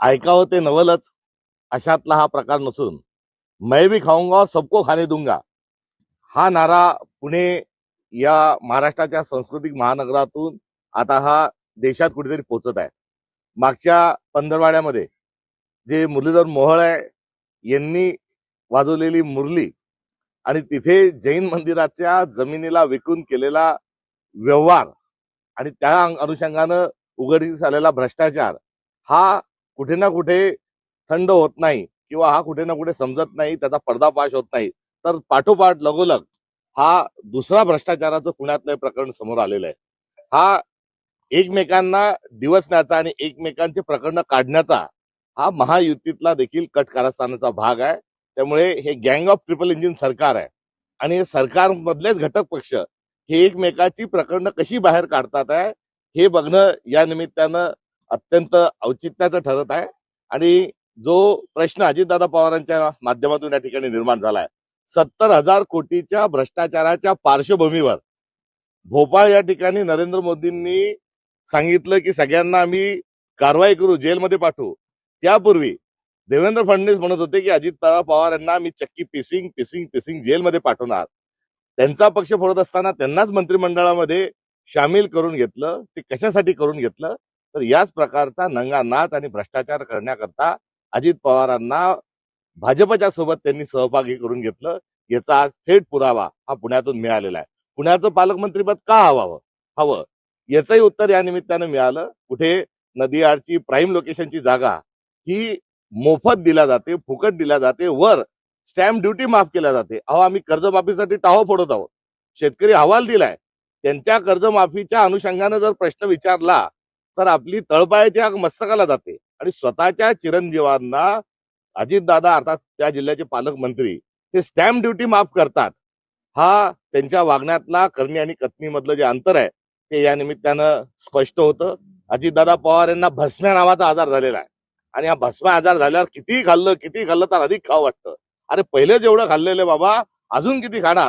ऐकावं ते नवलच. अशातला हा प्रकार नसून. मैं भी खाऊंगा सबको खाने दूंगा. हा नारा पुणे या महाराष्ट्राच्या सांस्कृतिक महानगरातून आता हा देशात कुठेतरी पोचत आहे. मागच्या पंधरवाड्यामध्ये जे मुरलीधर मोहळ आहे यांनी वाजवलेली मुरली आणि तिथे जैन मंदिराच्या जमिनीला विकून केलेला व्यवहार आणि त्या अनुषंगानं उघडकीस आलेला भ्रष्टाचार हा कुठे ना कुठे थंड होत नाही किंवा हा कुठे ना कुठे समजत नाही त्याचा पर्दाफाश होत नाही. तर पाठोपाठ लगोलग हा दुसरा भ्रष्टाचाराचं पुण्यातलं प्रकरण समोर आलेलं आहे. हा एकमेकांना दिवसण्याचा आणि एकमेकांचे प्रकरण काढण्याचा हा महायुतीतला देखील कट कारस्थानाचा भाग आहे. त्यामुळे हे गँग ऑफ ट्रिपल इंजिन सरकार आहे आणि हे सरकारमधलेच घटक पक्ष हे एकमेकाची प्रकरणं कशी बाहेर काढतात आहे हे बघणं या निमित्तानं अत्यंत औचित्याचं ठरत आहे. आणि जो प्रश्न अजितदादा पवारांच्या माध्यमातून या ठिकाणी निर्माण झालाय सत्तर हजार कोटीच्या भ्रष्टाचाराच्या पार्श्वभूमीवर भोपाळ या ठिकाणी नरेंद्र मोदींनी सांगितलं की सगळ्यांना आम्ही कारवाई करू जेलमध्ये पाठवू. त्यापूर्वी देवेंद्र फडणवीस म्हणत होते की अजितदादा पवार यांना मी चक्की पिसिंग पिसिंग पिसिंग जेलमध्ये पाठवणार. त्यांचा पक्ष फोडत असताना त्यांनाच मंत्रिमंडळामध्ये सामील करून घेतलं. ते कशासाठी करून घेतलं? तर याच प्रकारचा नंगानाथ आणि भ्रष्टाचार करण्याकरता अजित पवारांना भाजपच्या सोबत त्यांनी सहभागी करून घेतलं. याचा आज थेट पुरावा हा पुण्यातून मिळालेला आहे. पुण्याचं पालकमंत्रीपद का हवावं? हवं. याचंही उत्तर या निमित्तानं मिळालं. कुठे नदी आडची प्राईम लोकेशनची जागा ही मोफत दिल्या जाते फुकट दिल्या जाते वर स्टॅम्प ड्युटी माफ केल्या जाते. अहो आम्ही कर्जमाफीसाठी टाहो फोडत आहोत. शेतकरी अहवाल दिलाय. त्यांच्या कर्जमाफीच्या अनुषंगानं जर प्रश्न विचारला तर आपली तळपायाच्या मस्तकाला जाते. आणि स्वतःच्या चिरंजीवांना अजितदादा अर्थात त्या जिल्ह्याचे पालकमंत्री ते स्टॅम्प ड्युटी माफ करतात. हा त्यांच्या वागण्यातला करणी आणि कथनीमधलं जे अंतर आहे ते या निमित्तानं स्पष्ट होतं. अजितदादा पवार यांना भस्म्या नावाचा आजार झालेला आहे. आणि हा भस्मा आजार झाल्यावर किती खाल्लं किती खाल्लं तर अधिक खावं वाटतं. अरे पहिले जेवढं खाल्लेलं बाबा अजून किती खाणार?